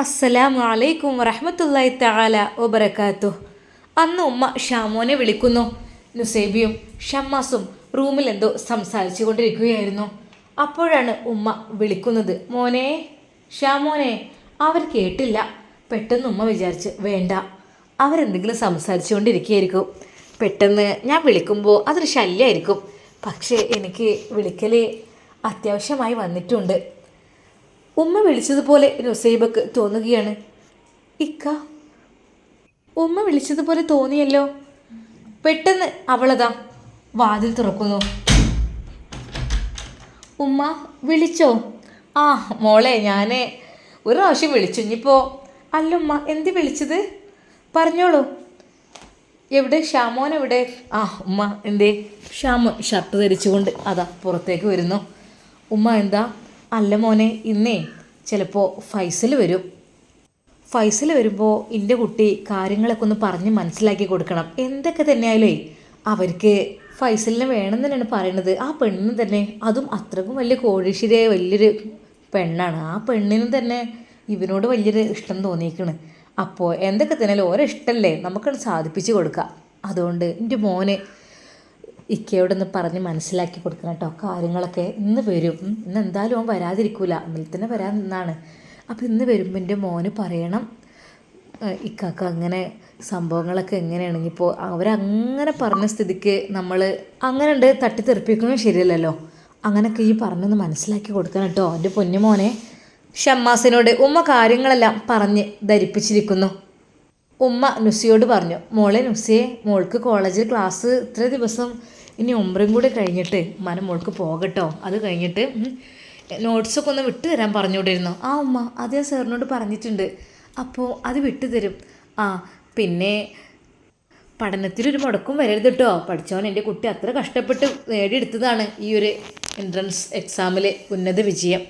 അസ്സലാമു അലൈക്കും വറഹമത്തല്ലായി തആല ഒബറക്കാത്തു അന്ന് ഉമ്മ ഷാമോനെ വിളിക്കുന്നു. നുസൈബിയും ഷമ്മാസും റൂമിൽ എന്തോ സംസാരിച്ചു കൊണ്ടിരിക്കുകയായിരുന്നു. അപ്പോഴാണ് ഉമ്മ വിളിക്കുന്നത്. മോനെ ഷാമോനെ അവർ കേട്ടില്ല. പെട്ടെന്ന് ഉമ്മ വിചാരിച്ച് വേണ്ട അവരെന്തെങ്കിലും സംസാരിച്ചു കൊണ്ടിരിക്കുകയായിരിക്കും. പെട്ടെന്ന് ഞാൻ വിളിക്കുമ്പോൾ അതൊരു ശല്യമായിരിക്കും പക്ഷേ എനിക്ക് വിളിക്കൽ അത്യാവശ്യമായി വന്നിട്ടുണ്ട്. ഉമ്മ വിളിച്ചതുപോലെ നുസൈബക്ക് തോന്നുകയാണ്. ഇക്ക ഉമ്മ വിളിച്ചതുപോലെ തോന്നിയല്ലോ. പെട്ടെന്ന് അവളതാ വാതിൽ തുറക്കുന്നു. ഉമ്മ വിളിച്ചോ? ആ മോളെ ഞാൻ ഒരു പ്രാവശ്യം വിളിച്ചു. ഇനിയിപ്പോൾ അല്ലുമ്മ എന്ത് വിളിച്ചത്? പറഞ്ഞോളൂ. എവിടെ? ഷാമോൻ എവിടെ? ആ ഉമ്മ എന്തേ? ഷാമോൻ ഷർട്ട് ധരിച്ചുകൊണ്ട് അതാ പുറത്തേക്ക് വരുന്നു. ഉമ്മ എന്താ? അല്ല മോനെ ഇന്നേ ചിലപ്പോൾ ഫൈസൽ വരും. ഫൈസൽ വരുമ്പോൾ എന്റെ കുട്ടി കാര്യങ്ങളൊക്കെ ഒന്ന് പറഞ്ഞ് മനസ്സിലാക്കി കൊടുക്കണം. എന്തൊക്കെ തന്നെയായാലേ അവർക്ക് ഫൈസലിനെ വേണം തന്നെയാണ് പറയണത്. ആ പെണ്ണിന് തന്നെ അതും അത്രക്കും വലിയ കോഴിശ്ശേരിയായ വലിയൊരു പെണ്ണാണ്. ആ പെണ്ണിന് തന്നെ ഇവനോട് വലിയൊരു ഇഷ്ടം തോന്നിയേക്കണ്. അപ്പോൾ എന്തൊക്കെ തന്നെയാലും ഓരോ ഇഷ്ടമല്ലേ നമുക്കത് സാധിപ്പിച്ച് കൊടുക്കാം. അതുകൊണ്ട് എന്റെ മോനെ ഇക്കയോടൊന്ന് പറഞ്ഞ് മനസ്സിലാക്കി കൊടുക്കണം കേട്ടോ. കാര്യങ്ങളൊക്കെ ഇന്ന് വരും. ഇന്ന് എന്തായാലും അവൻ വരാതിരിക്കൂല. ഇന്നലെ തന്നെ വരാൻ നിന്നാണ്. അപ്പോൾ ഇന്ന് വരുമ്പോൾ എന്റെ മോന് പറയണം. ഇക്കാക്ക അങ്ങനെ സംഭവങ്ങളൊക്കെ എങ്ങനെയാണെങ്കിൽ ഇപ്പോൾ അവരങ്ങനെ പറഞ്ഞ സ്ഥിതിക്ക് നമ്മൾ അങ്ങനെ ഉണ്ട് തട്ടിത്തെറിപ്പിക്കുന്നത് ശരിയല്ലല്ലോ. അങ്ങനെയൊക്കെ ഈ പറഞ്ഞൊന്ന് മനസ്സിലാക്കി കൊടുക്കണം കേട്ടോ. എന്റെ പൊന്നുമോനെ ഷമ്മാസിനോട് ഉമ്മ കാര്യങ്ങളെല്ലാം പറഞ്ഞ് ധരിപ്പിച്ചിരിക്കുന്നു. ഉമ്മ നുസിയോട് പറഞ്ഞു മോളെ നുസിയെ മോൾക്ക് കോളേജിൽ ക്ലാസ് ഇത്ര ദിവസം ഇനി ഒമ്പതും കൂടി കഴിഞ്ഞിട്ട് മനം മോൾക്ക് പോകട്ടോ. അത് കഴിഞ്ഞിട്ട് നോട്ട്സൊക്കെ ഒന്ന് വിട്ടു തരാൻ പറഞ്ഞുകൊണ്ടിരുന്നു ആ ഉമ്മ അത് ഞാൻ സാറിനോട് പറഞ്ഞിട്ടുണ്ട്. അപ്പോൾ അത് വിട്ടു തരും. ആ പിന്നെ പഠനത്തിലൊരു മുടക്കും വരരുത് കേട്ടോ പഠിച്ചവൻ എന്റെ കുട്ടി അത്ര കഷ്ടപ്പെട്ട് നേടിയെടുത്തതാണ് ഈ ഒരു എൻട്രൻസ് എക്സാമിൽ ഉന്നത വിജയം.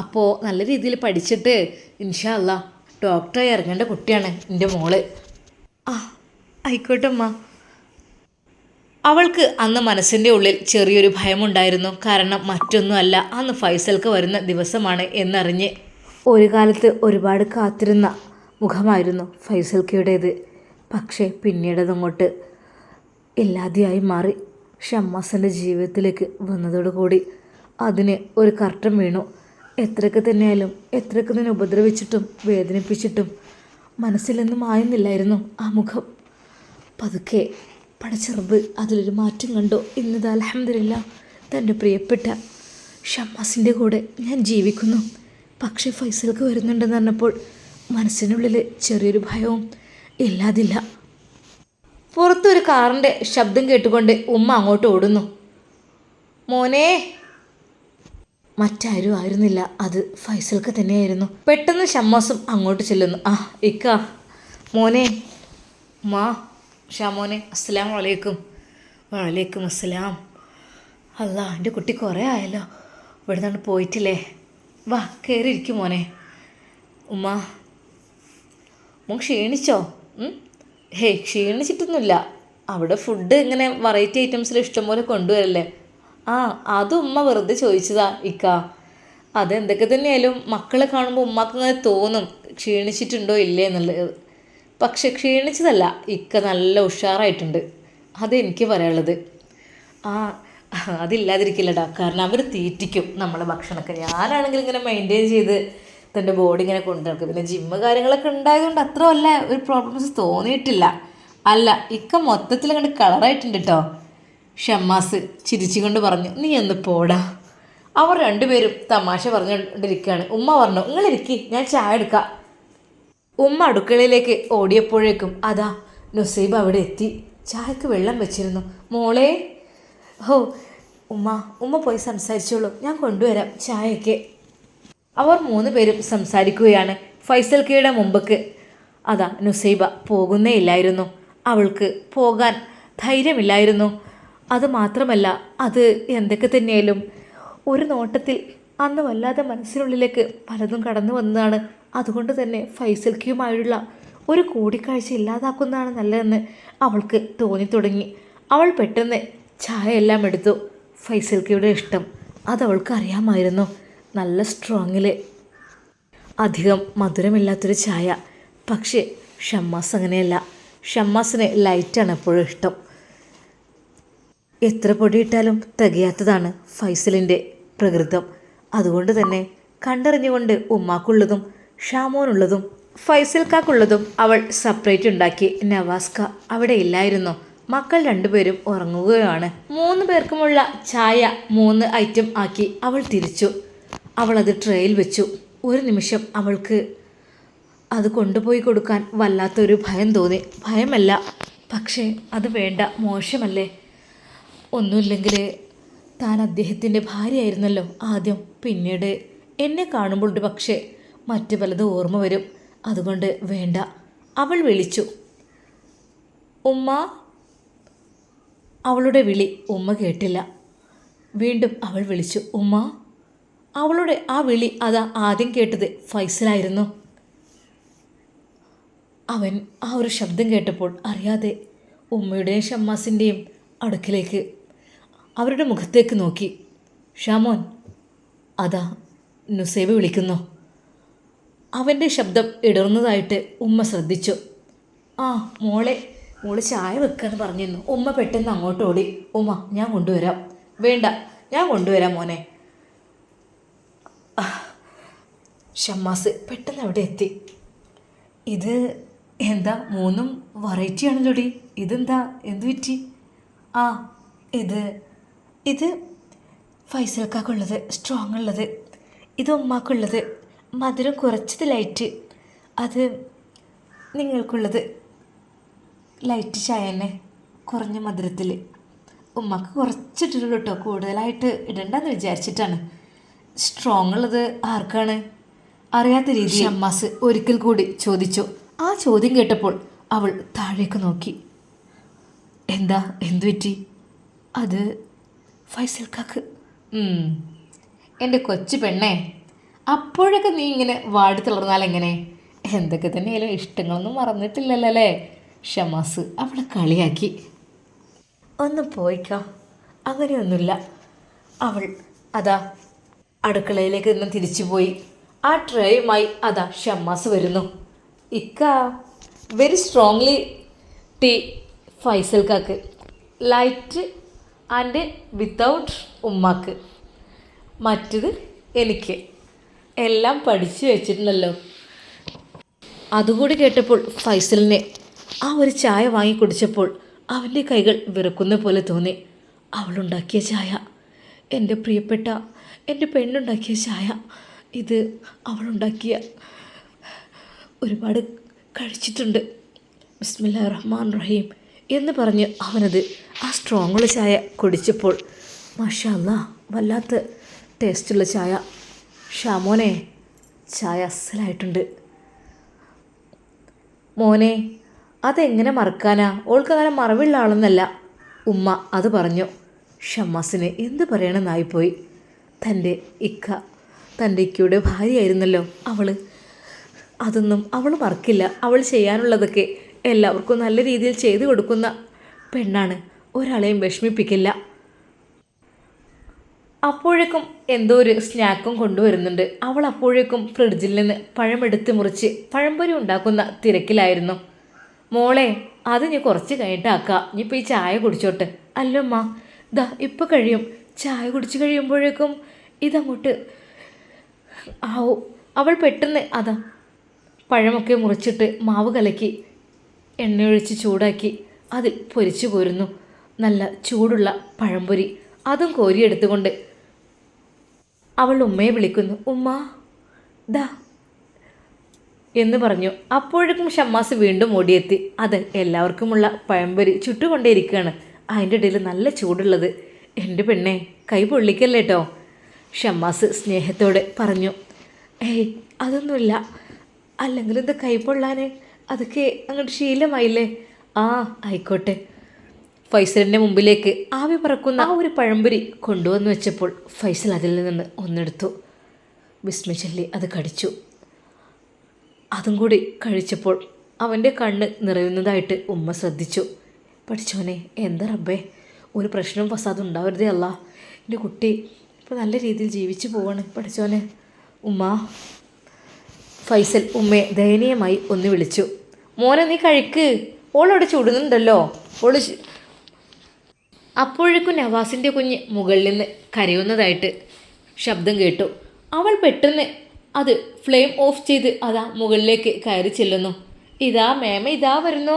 അപ്പോൾ നല്ല രീതിയിൽ പഠിച്ചിട്ട് ഇൻഷാ അല്ലാ ഡോക്ടറായി ഇറങ്ങേണ്ട കുട്ടിയാണ് എന്റെ മോൾ. ആ ആയിക്കോട്ടെ അമ്മ അവൾക്ക് അന്ന് മനസ്സിന്റെ ഉള്ളിൽ ചെറിയൊരു ഭയമുണ്ടായിരുന്നു. കാരണം മറ്റൊന്നുമല്ല അന്ന് ഫൈസൽക്ക് വരുന്ന ദിവസമാണ് എന്നറിഞ്ഞ് ഒരു കാലത്ത് ഒരുപാട് കാത്തിരുന്ന മുഖമായിരുന്നു ഫൈസൽക്കയുടേത് പക്ഷേ പിന്നീടതങ്ങോട്ട് ഇല്ലാതെയായി മാറി ഷമ്മാസിന്റെ ജീവിതത്തിലേക്ക് വന്നതോടുകൂടി അതിന് ഒരു കർട്ടം വീണു. എത്രയൊക്കെ തന്നെയായാലും എത്രയൊക്കെ തന്നെ ഉപദ്രവിച്ചിട്ടും വേദനിപ്പിച്ചിട്ടും മനസ്സിലൊന്നും ആയുന്നില്ലായിരുന്നു ആ മുഖം. പതുക്കെ പടച്ചെറുമ്പ് അതിലൊരു മാറ്റം കണ്ടോ. ഇന്നത് അലഹമില്ല തന്റെ പ്രിയപ്പെട്ട ഷമ്മാസിന്റെ കൂടെ ഞാൻ ജീവിക്കുന്നു. പക്ഷേ ഫൈസൽക്ക് വരുന്നുണ്ടെന്ന് പറഞ്ഞപ്പോൾ മനസ്സിനുള്ളിൽ ചെറിയൊരു ഭയവും ഇല്ലാതില്ല. പുറത്തൊരു കാറിന്റെ ശബ്ദം കേട്ടുകൊണ്ട് ഉമ്മ അങ്ങോട്ട് ഓടുന്നു. മോനെ. മറ്റാരും ആയിരുന്നില്ല. അത് ഫൈസൽക്ക് തന്നെയായിരുന്നു. പെട്ടെന്ന് ഷമ്മാസും അങ്ങോട്ട് ചെല്ലുന്നു. ആ ഇക്ക. മോനെ. മാ ഷാമോനെ അസ്സലാം വലൈക്കും വലൈക്കും അസ്സലാം അല്ല എന്റെ കുട്ടി കുറേ ആയല്ലോ. ഇവിടെ നിന്ന് പോയിട്ടില്ലേ? വാ കയറിയിരിക്കും മോനെ. ഉമ്മ മോൻ ക്ഷീണിച്ചോ? ഹേയ് ക്ഷീണിച്ചിട്ടൊന്നുമില്ല. അവിടെ ഫുഡ് ഇങ്ങനെ വെറൈറ്റി ഐറ്റംസിൽ ഇഷ്ടംപോലെ കൊണ്ടുവരല്ലേ? ആ അതും ഉമ്മ വെറുതെ ചോദിച്ചതാ ഇക്ക. അതെന്തൊക്കെ തന്നെയായാലും മക്കളെ കാണുമ്പോൾ ഉമ്മക്ക് ഇങ്ങനെ തോന്നും. ക്ഷീണിച്ചിട്ടുണ്ടോ ഇല്ലേ എന്നുള്ളത്. പക്ഷെ ക്ഷീണിച്ചതല്ല. ഇക്ക നല്ല ഉഷാറായിട്ടുണ്ട്. അതെനിക്ക് പറയാനുള്ളത്. ആ അതില്ലാതിരിക്കില്ലടാ. കാരണം അവർ തീറ്റിക്കും നമ്മളെ ഭക്ഷണമൊക്കെ. ഞാനാണെങ്കിൽ ഇങ്ങനെ മെയിന്റെയിൻ ചെയ്ത് തന്റെ ബോഡി ഇങ്ങനെ കൊണ്ടു നടക്കും. പിന്നെ ജിമ്മ് കാര്യങ്ങളൊക്കെ ഉണ്ടായതുകൊണ്ട് അത്ര വല്ല ഒരു പ്രോബ്ലംസ് തോന്നിയിട്ടില്ല. അല്ല ഇക്ക മൊത്തത്തിൽ കണ്ട് കളറായിട്ടുണ്ട് കേട്ടോ ഷമ്മാസ് ചിരിച്ചുകൊണ്ട് പറഞ്ഞു നീ ഒന്ന് പോടാ. അവർ രണ്ടുപേരും തമാശ പറഞ്ഞുകൊണ്ടിരിക്കുകയാണ് ഉമ്മ പറഞ്ഞു നിങ്ങളിരിക്കി ഞാൻ ചായ എടുക്കാം. ഉമ്മ അടുക്കളയിലേക്ക് ഓടിയപ്പോഴേക്കും അതാ നുസൈബ് അവിടെ എത്തി. ചായക്ക് വെള്ളം വെച്ചിരുന്നു. മോളെ ഹോ ഉമ്മ ഉമ്മ പോയി സംസാരിച്ചോളൂ. ഞാൻ കൊണ്ടുവരാം ചായയൊക്കെ. അവർ മൂന്ന് പേരും സംസാരിക്കുകയാണ് ഫൈസൽ കെയുടെ മുമ്പക്ക്. അതാ നുസൈബ പോകുന്നേ ഇല്ലായിരുന്നു. അവൾക്ക് പോകാൻ ധൈര്യമില്ലായിരുന്നു. അത് മാത്രമല്ല അത് എന്തൊക്കെ തന്നെയാലും ഒരു നോട്ടത്തിൽ അന്ന് വല്ലാതെ മനസ്സിനുള്ളിലേക്ക് പലതും കടന്നു വന്നതാണ് അതുകൊണ്ട് തന്നെ ഫൈസൽക്കിയുമായുള്ള ഒരു കൂടിക്കാഴ്ച ഇല്ലാതാക്കുന്നതാണ് നല്ലതെന്ന് അവൾക്ക് തോന്നി തുടങ്ങി. അവൾ പെട്ടെന്ന് ചായ എല്ലാം എടുത്തു. ഫൈസൽക്കിയുടെ ഇഷ്ടം അതവൾക്ക് അറിയാമായിരുന്നു. നല്ല സ്ട്രോങ്ങിൽ അധികം മധുരമില്ലാത്തൊരു ചായ. പക്ഷേ ഷമ്മാസ് അങ്ങനെയല്ല. ഷമ്മാസിന് ലൈറ്റാണ് എപ്പോഴും ഇഷ്ടം. എത്ര പൊടിയിട്ടാലും തികയാത്തതാണ് ഫൈസലിന്റെ പ്രകൃതം. അതുകൊണ്ട് തന്നെ കണ്ടറിഞ്ഞുകൊണ്ട് ഉമ്മാക്കുള്ളതും ഷാമോനുള്ളതും ഫൈസൽക്കാക്കുള്ളതും അവൾ സെപ്പറേറ്റ് ഉണ്ടാക്കി. നവാസ്ക അവിടെ ഇല്ലായിരുന്നു. മക്കൾ രണ്ടുപേരും ഉറങ്ങുകയാണ്. മൂന്ന് പേർക്കുമുള്ള ചായ മൂന്ന് ഐറ്റം ആക്കി അവൾ തിരിച്ചു. അവൾ അത് ട്രേയിൽ വെച്ചു. ഒരു നിമിഷം അവൾക്ക് അത് കൊണ്ടുപോയി കൊടുക്കാൻ വല്ലാത്തൊരു ഭയം തോന്നി. ഭയമല്ല പക്ഷേ അത് വേണ്ട മോശമല്ലേ? ഒന്നുമില്ലെങ്കിൽ താൻ അദ്ദേഹത്തിന്റെ ഭാര്യയായിരുന്നല്ലോ ആദ്യം. പിന്നീട് എന്നെ കാണുമ്പോൾ ഒരു പക്ഷേ മറ്റു പലതും ഓർമ്മ വരും. അതുകൊണ്ട് വേണ്ട. അവൾ വിളിച്ചു. ഉമ്മ അവളുടെ വിളി ഉമ്മ കേട്ടില്ല. വീണ്ടും അവൾ വിളിച്ചു. ഉമ്മ അവളുടെ ആ വിളി അതാ ആദ്യം കേട്ടത് ഫൈസലായിരുന്നു. അവൻ ആ ഒരു ശബ്ദം കേട്ടപ്പോൾ അറിയാതെ ഉമ്മയുടെയും ഷമ്മാസിന്റെയും അടുക്കിലേക്ക് അവരുടെ മുഖത്തേക്ക് നോക്കി. ഷാമോൻ അതാ നുസേബ് വിളിക്കുന്നു. അവന്റെ ശബ്ദം ഇടർന്നതായിട്ട് ഉമ്മ ശ്രദ്ധിച്ചു. ആ മോളെ മോൾ ചായ വെക്കാന്ന് പറഞ്ഞിരുന്നു. ഉമ്മ പെട്ടെന്ന് അങ്ങോട്ട് ഓടി. ഉമ്മ ഞാൻ കൊണ്ടുവരാം. വേണ്ട ഞാൻ കൊണ്ടുവരാം മോനെ. ഷമ്മാസ് പെട്ടെന്ന് അവിടെ എത്തി. ഇത് എന്താ മൂന്നും വെറൈറ്റി ആണല്ലോടി. ഇതെന്താ എന്ത് പറ്റി? ആ ഇത് ഇത് ഫൈസൽക്കാക്കുള്ളത് സ്ട്രോങ് ഉള്ളത് ഇത് ഉമ്മാക്കുള്ളത്. മധുരം കുറച്ചത് ലൈറ്റ് അത് നിങ്ങൾക്കുള്ളത് ലൈറ്റ് ചായ തന്നെ കുറഞ്ഞ മധുരത്തിൽ. ഉമ്മക്ക് കുറച്ചിട്ടുള്ളൂ കേട്ടോ കൂടുതലായിട്ട് ഇടണ്ടെന്ന് വിചാരിച്ചിട്ടാണ്. സ്ട്രോങ് ഉള്ളത് ആർക്കാണ്? അറിയാത്ത രീതി അമ്മാസ് ഒരിക്കൽ കൂടി ചോദിച്ചു. ആ ചോദ്യം കേട്ടപ്പോൾ അവൾ താഴേക്ക് നോക്കി. എന്താ? എന്തു പറ്റി? അത് ഫൈസൽ കാക്ക്. എന്റെ കൊച്ചു പെണ്ണേ അപ്പോഴൊക്കെ നീ ഇങ്ങനെ വാടി തളർന്നാൽ എങ്ങനെ? എന്തൊക്കെ തന്നെയാലും ഇഷ്ടങ്ങളൊന്നും മറന്നിട്ടില്ലല്ലോ അല്ലേ ഷമാസ് അവളെ കളിയാക്കി. ഒന്ന് പോയിക്കോ. അങ്ങനെയൊന്നുമില്ല. അവൾ അതാ അടുക്കളയിലേക്ക് നിന്ന് തിരിച്ചു പോയി ആ ട്രേയുമായി അതാ ഷമ്മാസ് വരുന്നു. ഇക്ക വെരി സ്ട്രോങ്ലി ടീ ഫൈസൽ കാക്ക് ലൈറ്റ് ആൻഡ് വിത്തൗട്ട് ഉമ്മാക്ക്. മറ്റത് എനിക്ക്. എല്ലാം പഠിച്ചു വെച്ചിട്ടുണ്ടല്ലോ. അതുകൂടി കേട്ടപ്പോൾ ഫൈസലിനെ ആ ഒരു ചായ വാങ്ങി കുടിച്ചപ്പോൾ അവന്റെ കൈകൾ വിറക്കുന്ന പോലെ തോന്നി. അവളുണ്ടാക്കിയ ചായ എന്റെ പ്രിയപ്പെട്ട എന്റെ പെണ്ണുണ്ടാക്കിയ ചായ ഇത് അവളുണ്ടാക്കിയ ഒരുപാട് കഴിച്ചിട്ടുണ്ട്. ബിസ്മില്ല റഹ്മാൻ റഹീം എന്ന് പറഞ്ഞ് അവനത് ആ സ്ട്രോങ്ങുള്ള ചായ കുടിച്ചപ്പോൾ മാഷാ അല്ലാ വല്ലാത്ത ടേസ്റ്റുള്ള ചായ ഷാമോനെ ചായ അസലായിട്ടുണ്ട്. മോനെ അതെങ്ങനെ മറക്കാനാ? ഓൾക്ക് അങ്ങനെ മറവുള്ള ആളൊന്നല്ല. ഉമ്മ അത് പറഞ്ഞു. ഷമ്മാസിന് എന്ത് പറയണമെന്നായിപ്പോയി തന്റെ ഇക്ക തന്റെ ഇക്കയുടെ ഭാര്യയായിരുന്നല്ലോ അവൾ അതൊന്നും അവൾ മറക്കില്ല. അവൾ ചെയ്യാനുള്ളതൊക്കെ എല്ലാവർക്കും നല്ല രീതിയിൽ ചെയ്തു കൊടുക്കുന്ന പെണ്ണാണ്. ഒരാളെയും വിഷമിപ്പിക്കില്ല. അപ്പോഴേക്കും എന്തോ ഒരു സ്നാക്കും കൊണ്ടുവരുന്നുണ്ട്. അവൾ അപ്പോഴേക്കും ഫ്രിഡ്ജിൽ നിന്ന് പഴമെടുത്ത് മുറിച്ച് പഴംപൊരി ഉണ്ടാക്കുന്ന തിരക്കിലായിരുന്നു. മോളെ അത് ഞാൻ കുറച്ച് കഴിഞ്ഞിട്ടാക്കാം ഇപ്പോൾ ഈ ചായ കുടിച്ചോട്ടെ. അല്ലമ്മ ദാ ഇപ്പോൾ കഴിയും. ചായ കുടിച്ച് കഴിയുമ്പോഴേക്കും ഇതങ്ങോട്ട് ആവും. അവൾ പെട്ടെന്ന് അതാ. പഴമൊക്കെ മുറിച്ചിട്ട് മാവ് കലക്കി എണ്ണയൊഴിച്ച് ചൂടാക്കി അതിൽ പൊരിച്ചു പോരുന്നു. നല്ല ചൂടുള്ള പഴംപൊരി. അതും കോരിയെടുത്തുകൊണ്ട് അവൾ ഉമ്മയെ വിളിക്കുന്നു. ഉമ്മ ദാ. എന്ന് പറഞ്ഞു. അപ്പോഴേക്കും ഷമ്മാസ് വീണ്ടും ഓടിയെത്തി. അത് എല്ലാവർക്കുമുള്ള പഴംപൊരി ചുട്ടുകൊണ്ടേയിരിക്കുകയാണ്. അതിന്റെ ഇടയിൽ നല്ല ചൂടുള്ളത്. എന്റെ പെണ്ണെ കൈ പൊള്ളിക്കല്ലേ കേട്ടോ ഷമ്മാസ് സ്നേഹത്തോടെ പറഞ്ഞു. ഏയ് അതൊന്നുമില്ല. അല്ലെങ്കിൽ ഇത് കൈ പൊള്ളാൻ അതൊക്കെ അങ്ങോട്ട് ശീലമായില്ലേ? ആ ആയിക്കോട്ടെ. ഫൈസലിന്റെ മുമ്പിലേക്ക് ആവി പറക്കുന്ന ആ ഒരു പഴംപൊരി കൊണ്ടുവന്ന് വെച്ചപ്പോൾ ഫൈസൽ അതിൽ നിന്ന് ഒന്നെടുത്തു. വിസ്മിച്ചല്ലി അത് കടിച്ചു. അതും കൂടി കഴിച്ചപ്പോൾ അവന്റെ കണ്ണ് നിറയുന്നതായിട്ട് ഉമ്മ ശ്രദ്ധിച്ചു. പഠിച്ചോനെ എന്താ റബ്ബേ? ഒരു പ്രശ്നവും ഫസാദും ഉണ്ടാവരുതേ അല്ല. എന്റെ കുട്ടി ഇപ്പോൾ നല്ല രീതിയിൽ ജീവിച്ചു പോവാണ്. പഠിച്ചോനെ ഉമ്മ. ഫൈസൽ ഉമ്മയെ ദയനീയമായി ഒന്ന് വിളിച്ചു. മോനെ നീ കഴിക്ക്. ഓളവിടെ ചുടുന്നുണ്ടല്ലോ. ഓൾ അപ്പോഴേക്കും നവാസിന്റെ കുഞ്ഞ് മുകളിൽ നിന്ന് കരയുന്നതായിട്ട് ശബ്ദം കേട്ടു. അവൾ പെട്ടെന്ന് അത് ഫ്ലെയിം ഓഫ് ചെയ്ത് അതാ മുകളിലേക്ക് കയറി ചെല്ലുന്നു. ഇതാ മേമ ഇതാ വരുന്നു.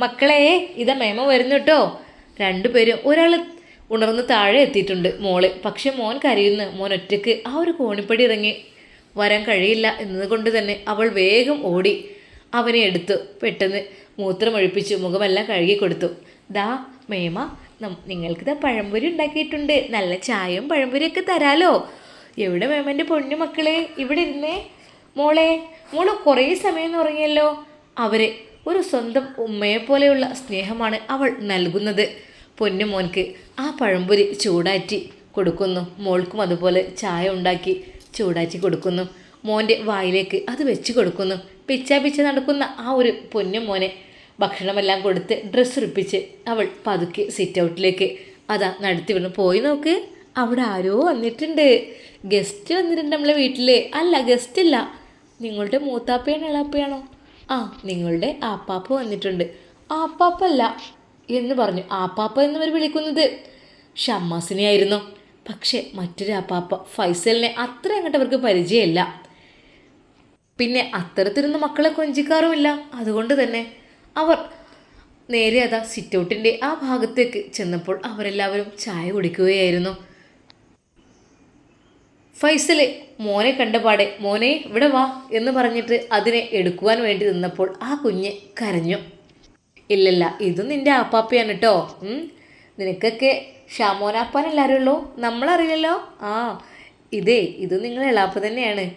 മക്കളെ ഇതാ മേമ വരുന്നു കേട്ടോ രണ്ടുപേരും ഒരാൾ ഉണർന്ന് താഴെ എത്തിയിട്ടുണ്ട് മോൾ. പക്ഷെ മോൻ കരയുന്നു. മോൻ ഒറ്റയ്ക്ക് ആ ഒരു കോണിപ്പടി ഇറങ്ങി വരാൻ കഴിയില്ല എന്നതുകൊണ്ട് തന്നെ അവൾ വേഗം ഓടി അവനെ എടുത്തു. പെട്ടെന്ന് മൂത്രമൊഴിപ്പിച്ചു മുഖമെല്ലാം കഴുകി കൊടുത്തു ദാ മേമ നം- നിങ്ങൾക്ക് ഇതാ പഴംപൊരി ഉണ്ടാക്കിയിട്ടുണ്ട്. നല്ല ചായയും പഴംപൊരിയൊക്കെ തരാലോ. എവിടെ മേമന്റെ പൊന്നു മക്കളെ? ഇവിടെ ഇരുന്നേ. മോളെ മോൾ കുറേ സമയം ഉറങ്ങിയല്ലോ. അവരെ ഒരു സ്വന്തം ഉമ്മയെ പോലെയുള്ള സ്നേഹമാണ് അവൾ നൽകുന്നത്. പൊന്നു മോൻക്ക് ആ പഴംപൊരി ചൂടാറ്റി കൊടുക്കുന്നു. മോൾക്കും അതുപോലെ ചായ ഉണ്ടാക്കി ചൂടാറ്റി കൊടുക്കുന്നു. മോന്റെ വായിലേക്ക് അത് വെച്ച് കൊടുക്കുന്നു. പിച്ച പിച്ച നടക്കുന്ന ആ ഒരു പൊന്നു മോനെ ഭക്ഷണമെല്ലാം കൊടുത്ത് ഡ്രസ്സ് ഉറപ്പിച്ച് അവൾ പതുക്കെ സിറ്റ് ഔട്ടിലേക്ക് അതാ നടത്തി വിടണം പോയി നോക്ക്. അവിടെ ആരോ വന്നിട്ടുണ്ട്. ഗസ്റ്റ് വന്നിട്ടുണ്ട് നമ്മളെ വീട്ടിൽ അല്ല ഗസ്റ്റ് ഇല്ല. നിങ്ങളുടെ മൂത്താപ്പയാണോ ഇളാപ്പയാണോ? ആ നിങ്ങളുടെ ആപ്പാപ്പ വന്നിട്ടുണ്ട്. ആപ്പാപ്പല്ല എന്ന് പറഞ്ഞു. ആപ്പാപ്പ എന്നവർ വിളിക്കുന്നത്? ഷമ്മാസിനെ ആയിരുന്നു പക്ഷേ മറ്റൊരു ആപ്പാപ്പ. ഫൈസലിനെ അത്ര അങ്ങോട്ട് അവർക്ക് പരിചയമില്ല. പിന്നെ അത്തരത്തിലൊന്നും മക്കളെ കൊഞ്ചിക്കാറുമില്ല. അതുകൊണ്ട് തന്നെ. അവർ നേരെ അതാ സിറ്റൗട്ടിന്റെ ആ ഭാഗത്തേക്ക് ചെന്നപ്പോൾ അവരെല്ലാവരും ചായ കുടിക്കുകയായിരുന്നു. ഫൈസൽ മോനെ കണ്ടപാടെ മോനെ ഇവിടെ വാ എന്ന് പറഞ്ഞിട്ട് അതിനെ എടുക്കുവാൻ വേണ്ടി നിന്നപ്പോൾ ആ കുഞ്ഞ് കരഞ്ഞു. ഇല്ലല്ല ഇത് നിന്റെ ആപ്പാപ്പയാണ് കേട്ടോ. നിനക്കൊക്കെ ഷാമോനാപ്പാനല്ലാരും ഉള്ളൂ? നമ്മളറിയില്ലല്ലോ? ആ ഇതേ ഇത് നിങ്ങൾ എളാപ്പ തന്നെയാണ്.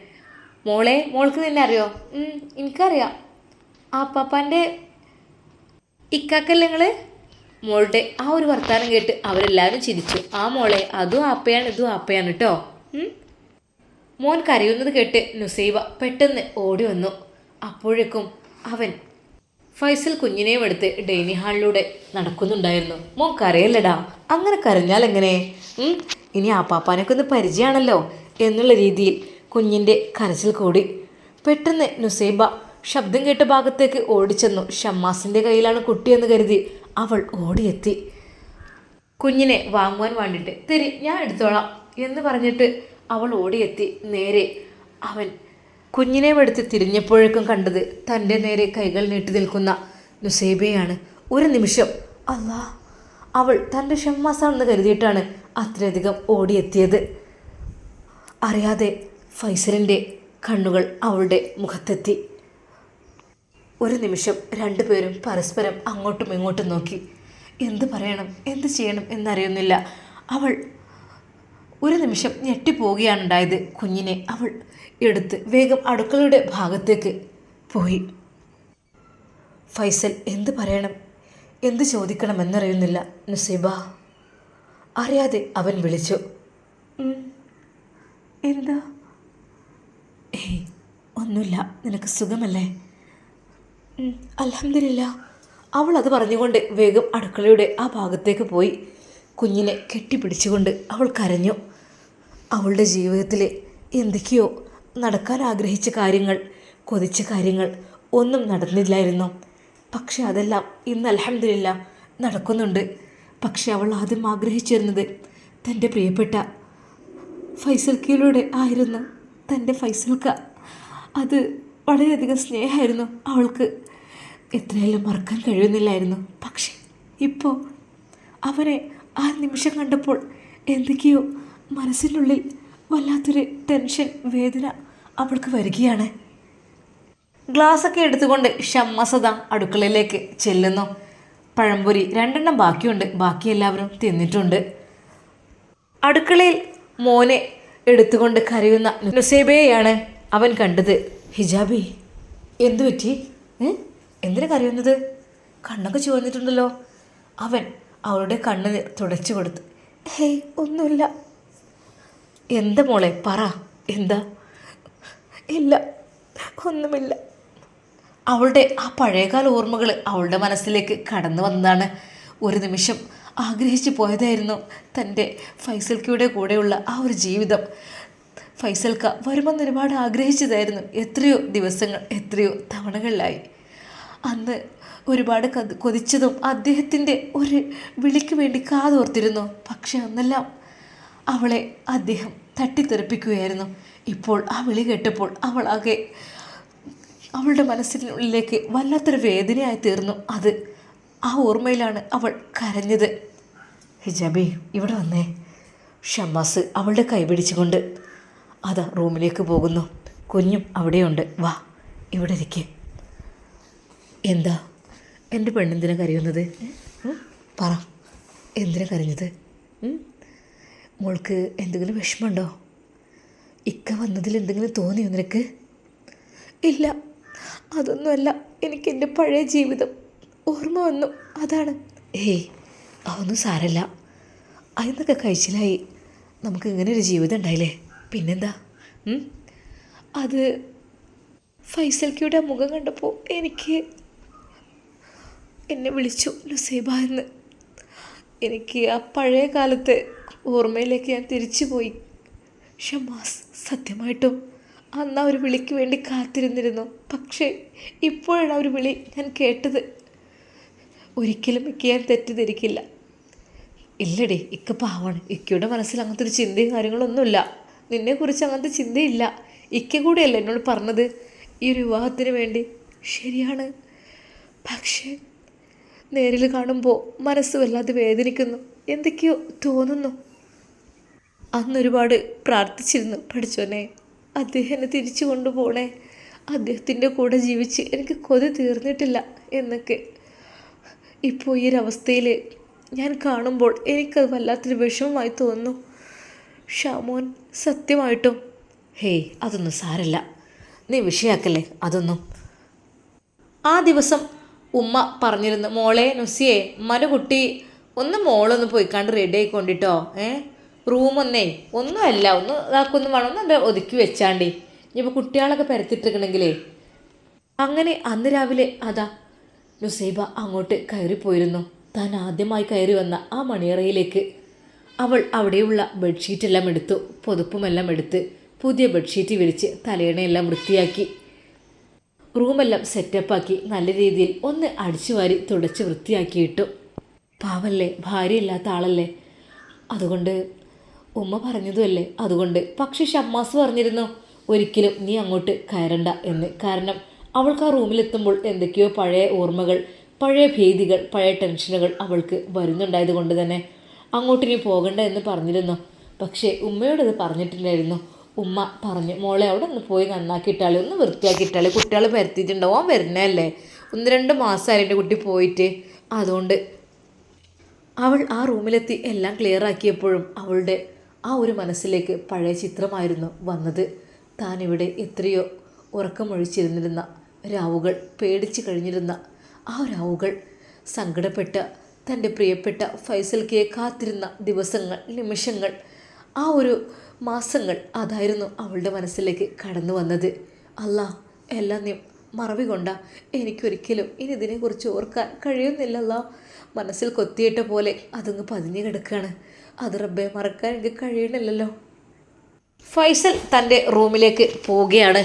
മോളെ മോൾക്ക് നിന്നെ അറിയോ? എനിക്കറിയാം. ആപ്പാപ്പാന്റെ ഇക്കാക്കല്ലേ നിങ്ങൾ മോളുടെ ആ ഒരു വർത്താനം കേട്ട് അവരെല്ലാവരും ചിരിച്ചു. ആ മോളെ അതും ആപ്പയാണ് ഇതും ആപ്പയാണ് കേട്ടോ മോൻ കരയുന്നത് കേട്ട് നുസൈബ പെട്ടെന്ന് ഓടി വന്നു. അപ്പോഴേക്കും അവൻ ഫൈസൽ കുഞ്ഞിനെയും എടുത്ത് ഡൈനി ഹാളിലൂടെ നടക്കുന്നുണ്ടായിരുന്നു. മോൻ കരയല്ലടാ. അങ്ങനെ കരഞ്ഞാൽ എങ്ങനെ? ഇനി ആ പാപ്പാനൊക്കെ ഒന്ന് പരിചയമാണല്ലോ എന്നുള്ള രീതിയിൽ കുഞ്ഞിന്റെ കരച്ചിൽ കൂടി. പെട്ടെന്ന് നുസൈബ ശബ്ദം കേട്ട ഭാഗത്തേക്ക് ഓടിച്ചെന്നു ഷമ്മാസിന്റെ കയ്യിലാണ് കുട്ടിയെന്ന് കരുതി അവൾ ഓടിയെത്തി. കുഞ്ഞിനെ വാങ്ങുവാൻ വേണ്ടിയിട്ട് തരി ഞാൻ എടുത്തോളാം എന്ന് പറഞ്ഞിട്ട് അവൾ ഓടിയെത്തി നേരെ. അവൻ കുഞ്ഞിനെ എടുത്ത് തിരിഞ്ഞപ്പോഴേക്കും കണ്ടത് തന്റെ നേരെ കൈകൾ നീട്ടി നിൽക്കുന്ന നുസൈബയാണ്. ഒരു നിമിഷം അല്ലാ അവൾ തന്റെ ഷമ്മാസാണെന്ന് കരുതിയിട്ടാണ് അത്രയധികം ഓടിയെത്തിയത്. അറിയാതെ ഫൈസലിന്റെ കണ്ണുകൾ അവളുടെ മുഖത്തെത്തി. ഒരു നിമിഷം രണ്ടുപേരും പരസ്പരം അങ്ങോട്ടും ഇങ്ങോട്ടും നോക്കി. എന്ത് പറയണം? എന്ത് ചെയ്യണം എന്നറിയുന്നില്ല. അവൾ ഒരു നിമിഷം ഞെട്ടിപ്പോവുകയാണുണ്ടായത് കുഞ്ഞിനെ അവൾ എടുത്ത് വേഗം അടുക്കളയുടെ ഭാഗത്തേക്ക് പോയി. ഫൈസൽ എന്ത് പറയണം? എന്ത് ചോദിക്കണം എന്നറിയുന്നില്ല. നുസൈബ അറിയാതെ അവൻ വിളിച്ചു. "ഉം, എന്താ? ഏയ് ഒന്നുമില്ല. നിനക്ക് സുഖമല്ലേ? അലഹമില്ല അവൾ അത് പറഞ്ഞുകൊണ്ട് വേഗം അടുക്കളയുടെ ആ ഭാഗത്തേക്ക് പോയി. കുഞ്ഞിനെ കെട്ടിപ്പിടിച്ചുകൊണ്ട് അവൾ കരഞ്ഞു. അവളുടെ ജീവിതത്തിൽ എന്തൊക്കെയോ നടക്കാൻ ആഗ്രഹിച്ച കാര്യങ്ങൾ കൊതിച്ച കാര്യങ്ങൾ ഒന്നും നടന്നില്ലായിരുന്നു. പക്ഷെ അതെല്ലാം ഇന്ന് അലഹമില്ല നടക്കുന്നുണ്ട്. പക്ഷെ അവൾ ആദ്യം ആഗ്രഹിച്ചിരുന്നത് തന്റെ പ്രിയപ്പെട്ട ഫൈസൽക്കയിലൂടെ ആയിരുന്നു. തന്റെ ഫൈസൽക്ക അത് വളരെയധികം സ്നേഹമായിരുന്നു അവൾക്ക്. എത്രയെല്ലാം മറക്കാൻ കഴിയുന്നില്ലായിരുന്നു. പക്ഷേ ഇപ്പോൾ അവനെ ആ നിമിഷം കണ്ടപ്പോൾ എന്തൊക്കെയോ മനസ്സിനുള്ളിൽ വല്ലാത്തൊരു ടെൻഷൻ വേദന അവൾക്ക് വരികയാണ്. ഗ്ലാസ്സൊക്കെ എടുത്തുകൊണ്ട് ഷമ്മസത അടുക്കളയിലേക്ക് ചെല്ലുന്നു. പഴംപൊരി രണ്ടെണ്ണം ബാക്കിയുണ്ട്. ബാക്കി എല്ലാവരും തിന്നിട്ടുണ്ട്. അടുക്കളയിൽ മോനെ എടുത്തുകൊണ്ട് കരയുന്ന നുസേബയെയാണ് അവൻ കണ്ടത്. ഹിജാബി എന്തു പറ്റി? എന്തിനാ കരയുന്നത്? കണ്ണൊക്കെ ചുവന്നിട്ടുണ്ടല്ലോ. അവൻ അവളുടെ കണ്ണ് തുടച്ചു കൊടുത്തു ഹേയ് ഒന്നുമില്ല. എന്താ മോളെ? പറ. എന്താ? ഇല്ല ഒന്നുമില്ല. അവളുടെ ആ പഴയകാല ഓർമ്മകൾ അവളുടെ മനസ്സിലേക്ക് കടന്നു വന്നതാണ്. ഒരു നിമിഷം ആഗ്രഹിച്ചു പോയതായിരുന്നു തന്റെ ഫൈസൽക്കയുടെ കൂടെയുള്ള ആ ഒരു ജീവിതം. ഫൈസൽക്ക വരുമെന്ന് ഒരുപാട് ആഗ്രഹിച്ചതായിരുന്നു. എത്രയോ ദിവസങ്ങൾ എത്രയോ തവണകളിലായി. അന്ന് ഒരുപാട് കത് കൊതിച്ചതും അദ്ദേഹത്തിന്റെ ഒരു വിളിക്ക് വേണ്ടി കാതോർത്തിരുന്നു. പക്ഷെ അന്നെല്ലാം അവളെ അദ്ദേഹം തട്ടിത്തെറിപ്പിക്കുകയായിരുന്നു. ഇപ്പോൾ ആ വിളി കേട്ടപ്പോൾ അവളാകെ അവളുടെ മനസ്സിനുള്ളിലേക്ക് വല്ലാത്തൊരു വേദനയായി തീർന്നു. അത് ആ ഓർമ്മയിലാണ് അവൾ കരഞ്ഞത്. ഹിജാബി ഇവിടെ വന്നേ. ഷമ്മാസ് അവളുടെ കൈ പിടിച്ചുകൊണ്ട് അതാ റൂമിലേക്ക് പോകുന്നു. കുഞ്ഞും അവിടെയുണ്ട്. വാ ഇവിടെ ഇരിക്കേ. എന്താ? എന്റെ പെണ്ണെന്തിനാ കരയുന്നത്? പറ. എന്തിനാ കരഞ്ഞത്? മോൾക്ക് എന്തെങ്കിലും വിഷമമുണ്ടോ? ഇക്ക വന്നതിൽ എന്തെങ്കിലും തോന്നിയോ നിനക്ക്? ഇല്ല. അതൊന്നുമല്ല. എനിക്ക് എന്റെ പഴയ ജീവിതം ഓർമ്മ വന്നു. അതാണ്. ഏയ് അതൊന്നും സാരല്ല. അതിന്നൊക്കെ കഴിച്ചിലായി. നമുക്ക് ഇങ്ങനെ ഒരു ജീവിതം ഉണ്ടായില്ലേ? പിന്നെന്താ? അത് ഫൈസൽക്കിയുടെ മുഖം കണ്ടപ്പോൾ എനിക്ക് എന്നെ വിളിച്ചു ലുസൈബ എന്ന്. എനിക്ക് ആ പഴയ കാലത്തെ ഓർമ്മയിലേക്ക് ഞാൻ തിരിച്ചു പോയി. ഷമാസ് സത്യമായിട്ടും അന്ന് ആ ഒരു വിളിക്ക് വേണ്ടി കാത്തിരുന്നിരുന്നു. പക്ഷേ ഇപ്പോഴാണ് ആ ഒരു വിളി ഞാൻ കേട്ടത്. ഒരിക്കലും ഇക്ക് ഞാൻ തെറ്റിദ്ധരിക്കില്ല. ഇല്ലടി ഇക്ക പാവാണ്. ഇക്കയുടെ മനസ്സിൽ അങ്ങനത്തെ ഒരു ചിന്തയും കാര്യങ്ങളൊന്നുമില്ല. നിന്നെക്കുറിച്ച് അങ്ങനത്തെ ചിന്തയില്ല. ഇക്ക കൂടെയല്ല എന്നോട് പറഞ്ഞത്. ഈ ഒരു വിവാഹത്തിന് വേണ്ടി. ശരിയാണ്. പക്ഷേ നേരിൽ കാണുമ്പോൾ മനസ്സ് വല്ലാതെ വേദനിക്കുന്നു. എന്തൊക്കെയോ തോന്നുന്നു. അന്നൊരുപാട് പ്രാർത്ഥിച്ചിരുന്നു പഠിച്ചോനെ അദ്ദേഹം തിരിച്ചു കൊണ്ടുപോണേ. അദ്ദേഹത്തിന്റെ കൂടെ ജീവിച്ച് എനിക്ക് കൊതി തീർന്നിട്ടില്ല എന്നൊക്കെ. ഇപ്പോൾ ഈ ഒരവസ്ഥയിൽ ഞാൻ കാണുമ്പോൾ എനിക്കത് വല്ലാത്തൊരു വിഷമമായി തോന്നുന്നു. ഷാമോൻ സത്യമായിട്ടും ഹേയ് അതൊന്നും സാരല്ല. നീ വിഷയാക്കല്ലേ അതൊന്നും? ആ ദിവസം ഉമ്മ പറഞ്ഞിരുന്നു മോളെ നുസിയെ ഉമ്മാന്റെ കുട്ടി ഒന്ന് മോളൊന്ന് പോയിക്കാണ്ട് റെഡി ആയിക്കൊണ്ടിട്ടോ ഏ? റൂമൊന്നേ ഒന്നുമല്ല ഒന്ന് ഇതാക്കൊന്നും വേണം ഒന്ന് ഒതുക്കി വെച്ചാണ്ടി. ഇനിയിപ്പോൾ കുട്ടികളൊക്കെ പരത്തിട്ടിരിക്കണമെങ്കിലേ അങ്ങനെ അന്ന് രാവിലെ അതാ നുസൈബ അങ്ങോട്ട് കയറിപ്പോയിരുന്നു. താൻ ആദ്യമായി കയറി വന്ന ആ മണിയറയിലേക്ക്. അവൾ അവിടെയുള്ള ബെഡ്ഷീറ്റെല്ലാം എടുത്തു പുതുപ്പുമെല്ലാം എടുത്ത് പുതിയ ബെഡ്ഷീറ്റ് വിരിച്ച് തലയണയെല്ലാം വൃത്തിയാക്കി. റൂമെല്ലാം സെറ്റപ്പാക്കി നല്ല രീതിയിൽ ഒന്ന് അടിച്ചു വാരി തുടച്ച് വൃത്തിയാക്കിയിട്ടു. പാവല്ലേ ഭാര്യയില്ലാത്ത ആളല്ലേ? അതുകൊണ്ട് ഉമ്മ പറഞ്ഞതുമല്ലേ? അതുകൊണ്ട് പക്ഷെ ഷമ്മാസ് പറഞ്ഞിരുന്നു ഒരിക്കലും നീ അങ്ങോട്ട് കയറണ്ട എന്ന്. കാരണം അവൾക്ക് ആ റൂമിലെത്തുമ്പോൾ എന്തൊക്കെയോ പഴയ ഓർമ്മകൾ പഴയ ഭീതികൾ പഴയ ടെൻഷനുകൾ അവൾക്ക് വരുന്നുണ്ടായത് കൊണ്ട് തന്നെ അങ്ങോട്ട് നീ പോകണ്ട എന്ന് പറഞ്ഞിരുന്നു. പക്ഷേ ഉമ്മയോടത് പറഞ്ഞിട്ടില്ലായിരുന്നു. ഉമ്മ പറഞ്ഞു മോളെ അവിടെ ഒന്ന് പോയി നന്നാക്കി ഇട്ടാളി ഒന്ന് വൃത്തിയാക്കി ഇട്ടാളി കുട്ടികൾ പരത്തിയിട്ടുണ്ടാവും അവൻ വരുന്നതല്ലേ? ഒന്ന് രണ്ട് മാസമായി എന്റെ കുട്ടി പോയിട്ട്? അതുകൊണ്ട് അവൾ ആ റൂമിലെത്തി എല്ലാം ക്ലിയർ ആക്കിയപ്പോഴും അവളുടെ ആ ഒരു മനസ്സിലേക്ക് പഴയ ചിത്രമായിരുന്നു വന്നത്. ഇവിടെ എത്രയോ ഉറക്കമൊഴിച്ചിരുന്നിരുന്ന രാവുകൾ പേടിച്ചു കഴിഞ്ഞിരുന്ന ആ രാവുകൾ സങ്കടപ്പെട്ട തന്റെ പ്രിയപ്പെട്ട ഫൈസൽക്കയെ കാത്തിരുന്ന ദിവസങ്ങൾ നിമിഷങ്ങൾ ആ ഒരു മാസങ്ങൾ അതായിരുന്നു അവളുടെ മനസ്സിലേക്ക് കടന്നു വന്നത്. അല്ല എല്ലാം നീ മറവി കൊണ്ട. എനിക്കൊരിക്കലും ഇനി ഇതിനെക്കുറിച്ച് ഓർക്കാൻ കഴിയുന്നില്ലല്ലോ. മനസ്സിൽ കൊത്തിയിട്ട പോലെ അതങ്ങ് പതിഞ്ഞു കിടക്കുകയാണ് അത് റബ്ബെ മറക്കാൻ എനിക്ക് കഴിയണില്ലല്ലോ. ഫൈസൽ തന്റെ റൂമിലേക്ക് പോവുകയാണ്.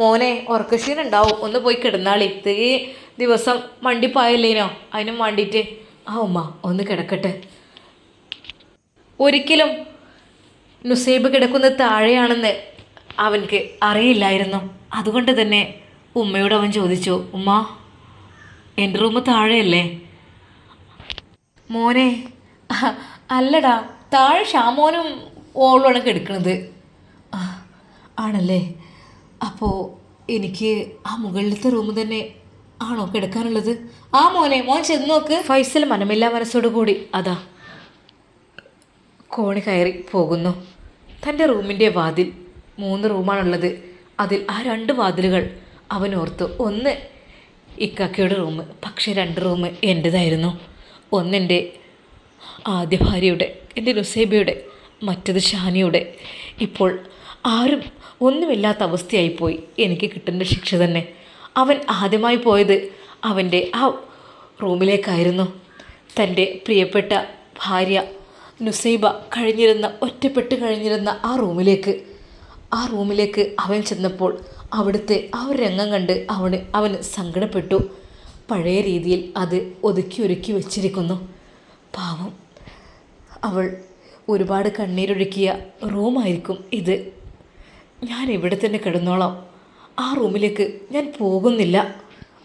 മോനെ ഉറക്കക്ഷീണം ഒന്ന് പോയി കിടന്നാളി. ഈ ദിവസം മണ്ടിപ്പായല്ലേനോ അതിനും വേണ്ടിയിട്ട്. ആ ഉമ്മ ഒന്ന് കിടക്കട്ടെ. ഒരിക്കലും നുസൈബ് കിടക്കുന്ന താഴെയാണെന്ന് അവൻക്ക് അറിയില്ലായിരുന്നു. അതുകൊണ്ട് തന്നെ ഉമ്മയോട് അവൻ ചോദിച്ചു ഉമ്മ എന്റെ റൂം താഴെയല്ലേ? മോനെ അല്ലടാ താഴെ ഷാമോനും ഓളുമാണ് കിടക്കുന്നത് ആണല്ലേ? അപ്പോൾ എനിക്ക് ആ മുകളിലത്തെ റൂം തന്നെ ആണോ കിടക്കാനുള്ളത്? ആ മോനെ മോൻ ചെന്ന് നോക്ക്. ഫൈസൽ മനമില്ലാ മനസ്സോടു കൂടി അതാ കോണി കയറി പോകുന്നു. തന്റെ റൂമിന്റെ വാതിൽ മൂന്ന് റൂമാണുള്ളത്. അതിൽ ആ രണ്ട് വാതിലുകൾ അവൻ ഓർത്തു. ഒന്ന് ഇക്കാക്കയുടെ റൂം പക്ഷേ രണ്ട് റൂം എന്റേതായിരുന്നു ഒന്നെന്റെ ആദ്യ ഭാര്യയുടെ എന്റെ നുസൈബയുടെ മറ്റത് ഷാനിയുടെ. ഇപ്പോൾ ആരും ഒന്നുമില്ലാത്ത അവസ്ഥയായിപ്പോയി. എനിക്ക് കിട്ടേണ്ട ശിക്ഷ തന്നെ. അവൻ ആദ്യമായി പോയത് അവന്റെ ആ റൂമിലേക്കായിരുന്നു. തന്റെ പ്രിയപ്പെട്ട ഭാര്യ നുസൈബ കഴിഞ്ഞിരുന്ന ഒറ്റപ്പെട്ട് കഴിഞ്ഞിരുന്ന ആ റൂമിലേക്ക്. ആ റൂമിലേക്ക് അവൻ ചെന്നപ്പോൾ അവിടുത്തെ ആ ഒരു രംഗം കണ്ട് അവന് അവന് സങ്കടപ്പെട്ടു. പഴയ രീതിയിൽ അത് ഒതുക്കി ഒരുക്കി വച്ചിരിക്കുന്നു. പാവം. അവൾ ഒരുപാട് കണ്ണീരൊഴുക്കിയ റൂമായിരിക്കും ഇത്. ഞാൻ ഇവിടെ തന്നെ കിടന്നോളാം. ആ റൂമിലേക്ക് ഞാൻ പോകുന്നില്ല.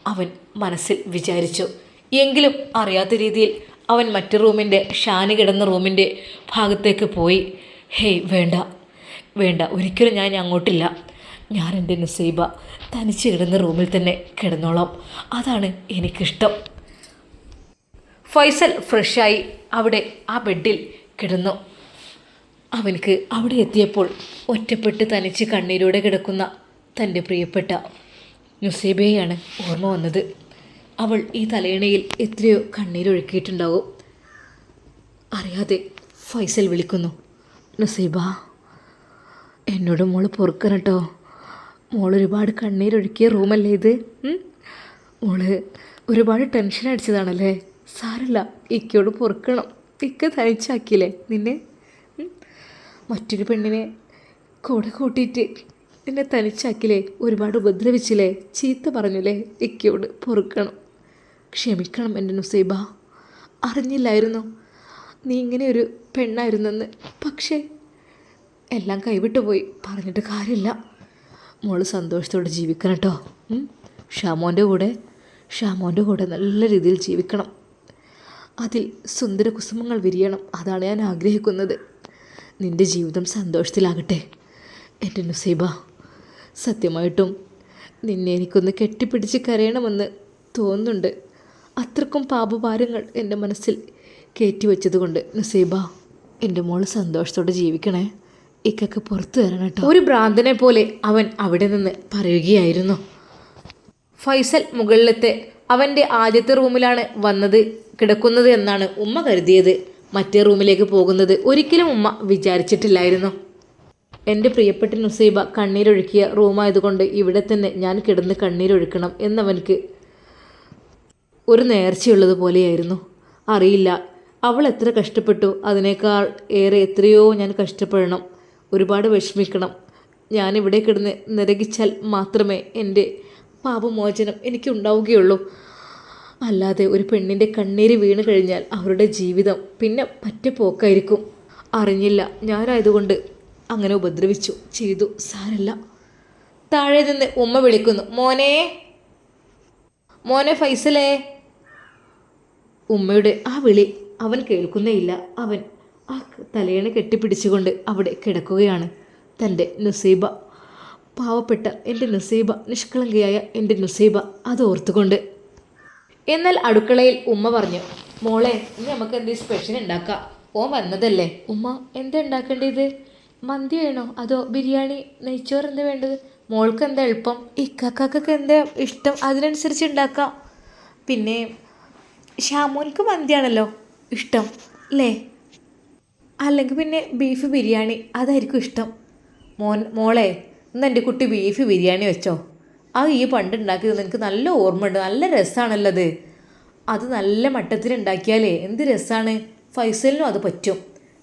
അവൻ മനസ്സിൽ വിചാരിച്ചു. എങ്കിലും അറിയാത്ത രീതിയിൽ അവൻ മറ്റു റൂമിന്റെ ഷാനി കിടന്ന റൂമിന്റെ ഭാഗത്തേക്ക് പോയി. ഹേയ് വേണ്ട വേണ്ട ഒരിക്കലും ഞാൻ അങ്ങോട്ടില്ല. ഞാൻ എന്റെ നുസൈബ തനിച്ച് കിടന്ന റൂമിൽ തന്നെ കിടന്നോളാം. അതാണ് എനിക്കിഷ്ടം. ഫൈസൽ ഫ്രഷായി അവിടെ ആ ബെഡിൽ കിടന്നു. അവനക്ക് അവിടെ എത്തിയപ്പോൾ ഒറ്റപ്പെട്ട് തനിച്ച് കണ്ണീരോടെ കിടക്കുന്ന തന്റെ പ്രിയപ്പെട്ട നുസൈബയെയാണ് ഓർമ്മ വന്നത്. അവൾ ഈ തലയിണയിൽ എത്രയോ കണ്ണീരൊഴുക്കിയിട്ടുണ്ടാവും. അറിയാതെ ഫൈസൽ വിളിക്കുന്നു. നസീബ എന്നോട് മോൾ പൊറുക്കണം കേട്ടോ മോളൊരുപാട് കണ്ണീരൊഴുക്കിയ റൂമല്ലേ ഇത്? മോൾ ഒരുപാട് ടെൻഷൻ അടിച്ചതാണല്ലേ? സാരല്ല ഇക്കയോട് പൊറുക്കണം. ഇക്ക തനിച്ചാക്കിയില്ലേ നിന്നെ? മറ്റൊരു പെണ്ണിനെ കൂടെ കൂട്ടിയിട്ട് നിന്നെ തനിച്ചാക്കിലേ ഒരുപാട് ഉപദ്രവിച്ചില്ലേ? ചീത്ത പറഞ്ഞില്ലേ ഇക്കയോട് പൊറുക്കണം? ക്ഷമിക്കണം എന്റെ നുസൈബ. അറിഞ്ഞില്ലായിരുന്നു. നീ ഇങ്ങനെ ഒരു പെണ്ണായിരുന്നെന്ന്. പക്ഷേ എല്ലാം കൈവിട്ടു പോയി. പറഞ്ഞിട്ട് കാര്യമില്ല. മോൾ സന്തോഷത്തോടെ ജീവിക്കണം കേട്ടോ? ഷാമോന്റെ കൂടെ ഷാമോന്റെ കൂടെ നല്ല രീതിയിൽ ജീവിക്കണം. അതിൽ സുന്ദര കുസുമങ്ങൾ വിരിയണം. അതാണ് ഞാൻ ആഗ്രഹിക്കുന്നത്. നിന്റെ ജീവിതം സന്തോഷത്തിലാകട്ടെ. എന്റെ നുസൈബ സത്യമായിട്ടും നിന്നെ എനിക്കൊന്ന് കെട്ടിപ്പിടിച്ച് കരയണമെന്ന് തോന്നുന്നുണ്ട്. അത്രക്കും പാപഭാരങ്ങൾ എന്റെ മനസ്സിൽ കയറ്റി വെച്ചതുകൊണ്ട് നസീബ എന്റെ മോൾ സന്തോഷത്തോടെ ജീവിക്കണേ. ഇക്കൊക്കെ പുറത്തു തരണം കേട്ടോ. ഒരു ഭ്രാന്തനെ പോലെ അവൻ അവിടെ നിന്ന് പറയുകയായിരുന്നു. ഫൈസൽ മുകളിലത്തെ അവന്റെ ആദ്യത്തെ റൂമിലാണ് വന്നത് കിടക്കുന്നത് എന്നാണ് ഉമ്മ കരുതിയത്. മറ്റേ റൂമിലേക്ക് പോകുന്നത് ഒരിക്കലും ഉമ്മ വിചാരിച്ചിട്ടില്ലായിരുന്നു. എന്റെ പ്രിയപ്പെട്ട നുസൈബ കണ്ണീരൊഴുക്കിയ റൂമായതുകൊണ്ട് ഇവിടെ തന്നെ ഞാൻ കിടന്ന് കണ്ണീരൊഴുക്കണം എന്നവൻക്ക് ഒരു നേർച്ചയുള്ളതുപോലെയായിരുന്നു അറിയില്ല. അവൾ എത്ര കഷ്ടപ്പെട്ടു. അതിനേക്കാൾ ഏറെ എത്രയോ ഞാൻ കഷ്ടപ്പെടണം. ഒരുപാട് വിഷമിക്കണം. ഞാനിവിടെ കിടന്ന് നിരകിച്ചാൽ മാത്രമേ എന്റെ പാപമോചനം എനിക്കുണ്ടാവുകയുള്ളൂ അല്ലാതെ ഒരു പെണ്ണിന്റെ കണ്ണീര് വീണ് കഴിഞ്ഞാൽ അവരുടെ ജീവിതം പിന്നെ പറ്റ പോക്കായിരിക്കും. അറിഞ്ഞില്ല. ഞാനായതുകൊണ്ട് അങ്ങനെ ഉപദ്രവിച്ചു. ചെയ്തു. സാരല്ല. താഴെ നിന്ന് ഉമ്മ വിളിക്കുന്നു. മോനെ. മോനെ ഫൈസലേ. ഉമ്മയുടെ ആ വിളി അവൻ കേൾക്കുന്നേയില്ല അവൻ ആ തലയണ കെട്ടിപ്പിടിച്ചുകൊണ്ട് അവിടെ കിടക്കുകയാണ്. തന്റെ നുസീബ പാവപ്പെട്ട എന്റെ നുസീബ നിഷ്കളങ്കയായ എന്റെ നുസീബ അത് ഓർത്തുകൊണ്ട്. എന്നാൽ അടുക്കളയിൽ ഉമ്മ പറഞ്ഞു മോളെ ഇനി നമുക്ക് എന്തെങ്കിലും സ്പെഷ്യൽ ഉണ്ടാക്കാം? ഓൻ വന്നതല്ലേ? ഉമ്മ എന്താ ഉണ്ടാക്കേണ്ടത്? മന്തി വേണോ? അതോ ബിരിയാണി നെയ്ച്ചോറ് എന്താ വേണ്ടത്? മോൾക്ക് എന്താ എളുപ്പം? ഇക്കാക്കൊക്കെ എന്താ ഇഷ്ടം? അതിനനുസരിച്ച് ഉണ്ടാക്കാം. പിന്നെ ഷാമോൻക്ക് മന്തിയാണല്ലോ ഇഷ്ടം അല്ലേ? അല്ലെങ്കിൽ പിന്നെ ബീഫ് ബിരിയാണി അതായിരിക്കും ഇഷ്ടം. മോൻ മോളെ ഇന്ന് എന്റെ കുട്ടി ബീഫ് ബിരിയാണി വെച്ചോ. ആ ഈ പണ്ട് ഉണ്ടാക്കിയത് എനിക്ക് നല്ല ഓർമ്മയുണ്ട് നല്ല രസമാണല്ലോ അത്. അത് നല്ല മട്ടത്തിൽ ഉണ്ടാക്കിയാലേ എന്ത് രസമാണ് ഫൈസലിനും അത് പറ്റും.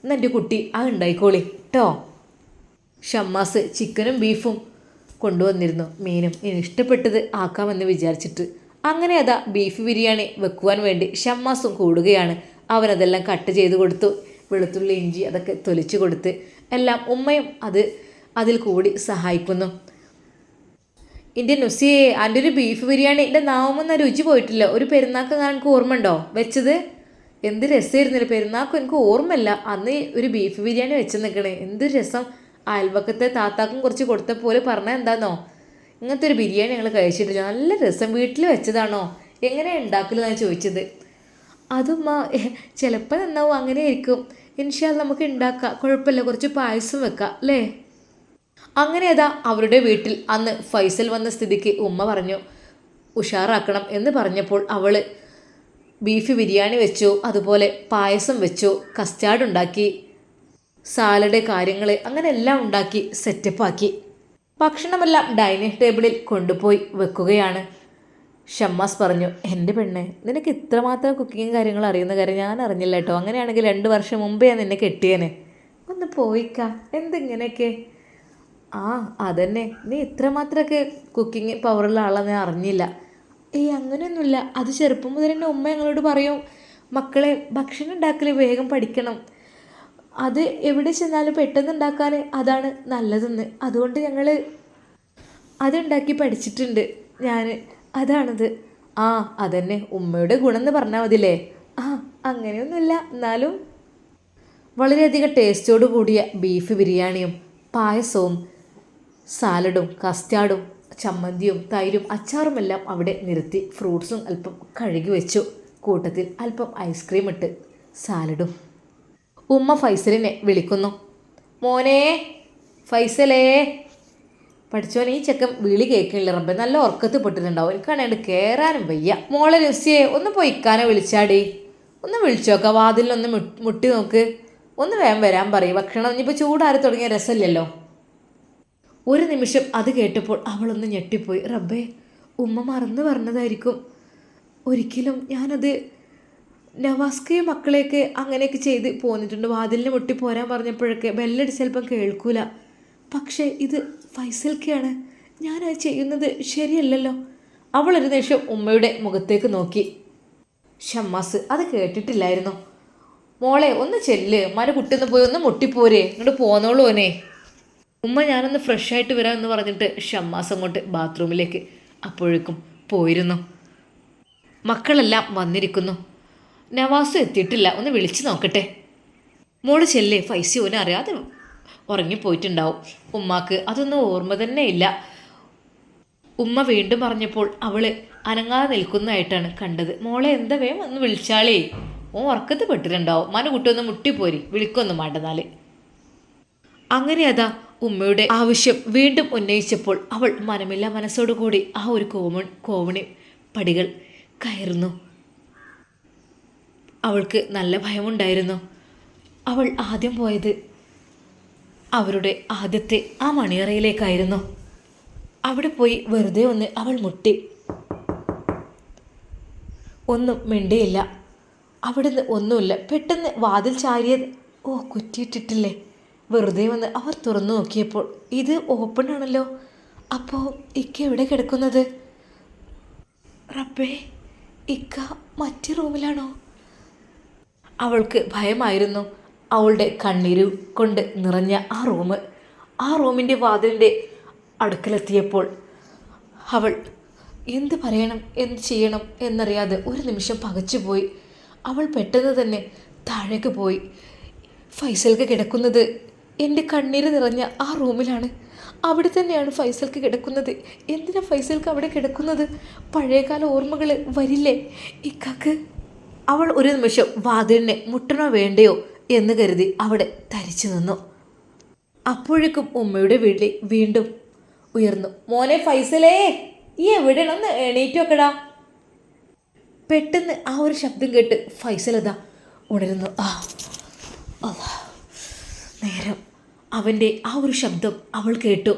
ഇന്ന് എന്റെ കുട്ടി അത് ഉണ്ടായിക്കോളി കേട്ടോ ഷമ്മാസ് ചിക്കനും ബീഫും കൊണ്ടുവന്നിരുന്നു മീനും. ഇഷ്ടപ്പെട്ടത് ആക്കാമെന്ന് വിചാരിച്ചിട്ട് അങ്ങനെ അതാ ബീഫ് ബിരിയാണി വെക്കുവാൻ വേണ്ടി ഷമ്മാസും കൂടുകയാണ്. അവനതെല്ലാം കട്ട് ചെയ്ത് കൊടുത്തു. വെളുത്തുള്ളി ഇഞ്ചി അതൊക്കെ തൊലിച്ചു കൊടുത്ത് എല്ലാം ഉമ്മയും അത് അതിൽ കൂടി സഹായിക്കുന്നു. എന്റെ നുസിയെ എന്റെ ഒരു ബീഫ് ബിരിയാണി എന്റെ നാവുമെന്ന രുചി പോയിട്ടില്ല. ഒരു പെരുന്നാക്ക് ഞാൻ എനിക്ക് ഓർമ്മ ഉണ്ടോ വെച്ചത്? എന്ത് രസമായിരുന്നില്ല പെരുന്നാക്കും. എനിക്ക് ഓർമ്മയില്ല. അന്ന് ഒരു ബീഫ് ബിരിയാണി വെച്ച് നിൽക്കണേ. എന്ത് രസം. അയൽവക്കത്തെ താത്താക്കും കുറച്ച് കൊടുത്ത പോലെ പറഞ്ഞാൽ എന്താന്നോ? ഇങ്ങനത്തെ ഒരു ബിരിയാണി ഞങ്ങൾ കഴിച്ചിട്ട് നല്ല രസം. വീട്ടിൽ വെച്ചതാണോ? എങ്ങനെ ഉണ്ടാക്കലെന്നാണ് ചോദിച്ചത്. അതും ചിലപ്പോൾ നന്നാവും. അങ്ങനെ ആയിരിക്കും ഇൻഷാൽ നമുക്ക് ഉണ്ടാക്കാം കുഴപ്പമില്ല കുറച്ച് പായസം വെക്കാം അല്ലേ? അങ്ങനെ അതാ അവരുടെ വീട്ടിൽ അന്ന് ഫൈസൽ വന്ന സ്ഥിതിക്ക് ഉമ്മ പറഞ്ഞു ഉഷാറാക്കണം എന്ന് പറഞ്ഞപ്പോൾ അവൾ ബീഫ് ബിരിയാണി വെച്ചു അതുപോലെ പായസം വെച്ചു കസ്റ്റാർഡ് ഉണ്ടാക്കി സാലഡ് കാര്യങ്ങൾ അങ്ങനെ എല്ലാം ഉണ്ടാക്കി സെറ്റപ്പാക്കി. ഭക്ഷണമെല്ലാം ഡൈനിങ് ടേബിളിൽ കൊണ്ടുപോയി വെക്കുകയാണ്. ഷമ്മാസ് പറഞ്ഞു എന്റെ പെണ്ണെ നിനക്ക് ഇത്രമാത്രം കുക്കിങ്ങും കാര്യങ്ങളും അറിയുന്ന കാര്യം ഞാൻ അറിഞ്ഞില്ല കേട്ടോ. അങ്ങനെയാണെങ്കിൽ രണ്ട് വർഷം മുമ്പേ ഞാൻ നിന്നെ കെട്ടിയേനെ. ഒന്ന് പോയിക്ക എന്തിങ്ങനെയൊക്കെ? ആ അതന്നെ. നീ ഇത്രമാത്രമൊക്കെ കുക്കിംഗ് പവറുള്ള ആളെന്ന് ഞാൻ അറിഞ്ഞില്ല. ഏയ് അങ്ങനെയൊന്നുമില്ല. അത് ചെറുപ്പം മുതൽ എന്റെ ഉമ്മ ഞങ്ങളോട് പറയും മക്കളെ ഭക്ഷണം ഉണ്ടാക്കൽ വേഗം പഠിക്കണം. അത് എവിടെ ചെന്നാലും പെട്ടെന്ന് ഉണ്ടാക്കാൻ അതാണ് നല്ലതെന്ന്. അതുകൊണ്ട് ഞങ്ങൾ അതുണ്ടാക്കി പഠിച്ചിട്ടുണ്ട് ഞാൻ അതാണത്. ആ അതന്നെ. ഉമ്മയുടെ ഗുണം എന്ന് പറഞ്ഞാൽ മതില്ലേ ആ അങ്ങനെയൊന്നുമില്ല. എന്നാലും വളരെയധികം ടേസ്റ്റോട് കൂടിയ ബീഫ് ബിരിയാണിയും പായസവും സാലഡും കസ്റ്റാർഡും ചമ്മന്തിയും തൈരും അച്ചാറുമെല്ലാം അവിടെ നിരത്തി ഫ്രൂട്ട്സും അല്പം കഴുകി വെച്ചു. കൂട്ടത്തിൽ അല്പം ഐസ്ക്രീം ഇട്ട് സാലഡും. ഉമ്മ ഫൈസലിനെ വിളിക്കുന്നു. മോനെ ഫൈസലേ. പഠിച്ചോൻ ഈ ചെക്കൻ വിളി കേൾക്കണില്ല റബ്ബെ. നല്ല ഉറക്കത്ത് പെട്ടിട്ടുണ്ടാവും. എനിക്കാണെങ്കിൽ കയറാനും വയ്യ. മോളെ രുസിയെ ഒന്ന് പോയി ഇക്കാനെ വിളിച്ചാടി. ഒന്ന് വിളിച്ചോക്ക. വാതിലൊന്ന് മുട്ട് മുട്ടി നോക്ക്. ഒന്ന് വേം വരാൻ പറയും. ഭക്ഷണം ഇനിയിപ്പോൾ ചൂടാറി തുടങ്ങിയ രസമില്ലല്ലോ. ഒരു നിമിഷം അത് കേട്ടപ്പോൾ അവളൊന്ന് ഞെട്ടിപ്പോയി. റബ്ബേ ഉമ്മ മറന്നു പറഞ്ഞതായിരിക്കും. ഒരിക്കലും ഞാനത് നവാസ്കയും മക്കളെയൊക്കെ അങ്ങനെയൊക്കെ ചെയ്ത് പോന്നിട്ടുണ്ട്. വാതിലിന് മുട്ടി പോരാൻ പറഞ്ഞപ്പോഴൊക്കെ ബെല്ലടിച്ച് ചിലപ്പം കേൾക്കൂല. പക്ഷേ ഇത് ഫൈസൽക്കയാണ്. ഞാനത് ചെയ്യുന്നത് ശരിയല്ലല്ലോ. അവൾ ഒരു നിമിഷം ഉമ്മയുടെ മുഖത്തേക്ക് നോക്കി. ഷമ്മാസ് അത് കേട്ടിട്ടില്ലായിരുന്നു. മോളെ ഒന്ന് ചെല്ല്. മര കുട്ടിന്ന് പോയി ഒന്ന് മുട്ടിപ്പോരെ ഇങ്ങോട്ട് പോന്നോളൂ ഓനെ. ഉമ്മ ഞാനൊന്ന് ഫ്രഷ് ആയിട്ട് വരാം എന്ന് പറഞ്ഞിട്ട് ഷമ്മാസ് അങ്ങോട്ട് ബാത്റൂമിലേക്ക് അപ്പോഴേക്കും പോയിരുന്നു. മക്കളെല്ലാം വന്നിരിക്കുന്നു. നവാസും എത്തിയിട്ടില്ല. ഒന്ന് വിളിച്ചു നോക്കട്ടെ. മോൾ ചെല്ലേ? ഫൈസി ഓനെ അറിയാതെ ഉറങ്ങിപ്പോയിട്ടുണ്ടാവും. ഉമ്മാക്ക് അതൊന്നും ഓർമ്മ തന്നെ ഇല്ല. ഉമ്മ വീണ്ടും പറഞ്ഞപ്പോൾ അവൾ അനങ്ങാതെ നിൽക്കുന്നതായിട്ടാണ് കണ്ടത്. മോളെ എന്താ വേഗം ഒന്ന് വിളിച്ചാളേ? ഓ ഉറക്കത്ത് പെട്ടിട്ടുണ്ടാവും. മന കുട്ടിയൊന്ന് മുട്ടിപ്പോരി. വിളിക്കൊന്നും വേണ്ടെന്നാൽ അങ്ങനെ അതാ ഉമ്മയുടെ ആവശ്യം വീണ്ടും ഉന്നയിച്ചപ്പോൾ അവൾ മനമില്ല മനസ്സോടുകൂടി ആ ഒരു കോമൺ കോവണി പടികൾ കയറുന്നു. അവൾക്ക് നല്ല ഭയമുണ്ടായിരുന്നു. അവൾ ആദ്യം പോയത് അവരുടെ ആദ്യത്തെ ആ മണിയറയിലേക്കായിരുന്നു. അവിടെ പോയി വെറുതെ ഒന്ന് അവൾ മുട്ടി. ഒന്നും മിണ്ടിയില്ല. അവിടുന്ന് ഒന്നുമില്ല. പെട്ടെന്ന് വാതിൽ ചാരിയത് ഓ കുറ്റിയിട്ടിട്ടില്ലേ? വെറുതെ വന്ന് അവർ തുറന്നു നോക്കിയപ്പോൾ ഇത് ഓപ്പൺ ആണല്ലോ. അപ്പോൾ ഇക്ക എവിടെ കിടക്കുന്നത്? റബ്ബേ ഇക്ക മറ്റു റൂമിലാണോ? അവൾക്ക് ഭയമായിരുന്നു. അവളുടെ കണ്ണീരു കൊണ്ട് നിറഞ്ഞ ആ റൂം ആ റൂമിന്റെ വാതിലിന്റെ അടുക്കലെത്തിയപ്പോൾ അവൾ എന്ത് പറയണം? എന്ത് ചെയ്യണം? എന്നറിയാതെ ഒരു നിമിഷം പകച്ചുപോയി. അവൾ പെട്ടെന്ന് തന്നെ താഴേക്ക് പോയി. ഫൈസൽക്ക് കിടക്കുന്നത് എന്റെ കണ്ണീര് നിറഞ്ഞ ആ റൂമിലാണ്. അവിടെ തന്നെയാണ് ഫൈസൽക്ക് കിടക്കുന്നത്. എന്തിനാ ഫൈസൽക്ക് അവിടെ കിടക്കുന്നത്? പഴയകാല ഓർമ്മകൾ വരില്ലേ? ഇക്കാക്ക് അവൾ ഒരു നിമിഷം വാതിലിനെ മുട്ടണോ വേണ്ടയോ എന്ന് കരുതി അവിടെ തരിച്ചു നിന്നു. അപ്പോഴേക്കും ഉമ്മയുടെ വിളി വീണ്ടും ഉയർന്നു. മോനെ ഫൈസലേ ഈ എവിടെയാണെന്ന് എണീറ്റ് വെക്കടാ? പെട്ടെന്ന് ആ ഒരു ശബ്ദം കേട്ട് ഫൈസലതാ ഉണരുന്നു. ആ. നേരം അവന്റെ ആ ഒരു ശബ്ദം അവൾ കേട്ടു.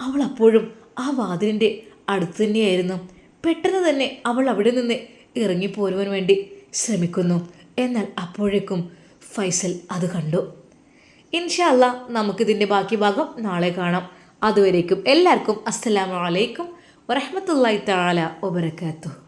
അവൾ അപ്പോഴും ആ വാതിലിന്റെ അടുത്ത് തന്നെയായിരുന്നു. പെട്ടെന്ന് തന്നെ അവൾ അവിടെ നിന്ന് ഇറങ്ങിപ്പോരുവാൻ വേണ്ടി ശ്രമിക്കുന്നു. എന്നാൽ അപ്പോഴേക്കും ഫൈസൽ അത് കണ്ടു. ഇൻഷല്ല നമുക്കിതിന്റെ ബാക്കി ഭാഗം നാളെ കാണാം. അതുവരേക്കും എല്ലാവർക്കും അസ്സലാമലൈക്കും വറഹമത്തല്ലായി താല വബറകാതുഹു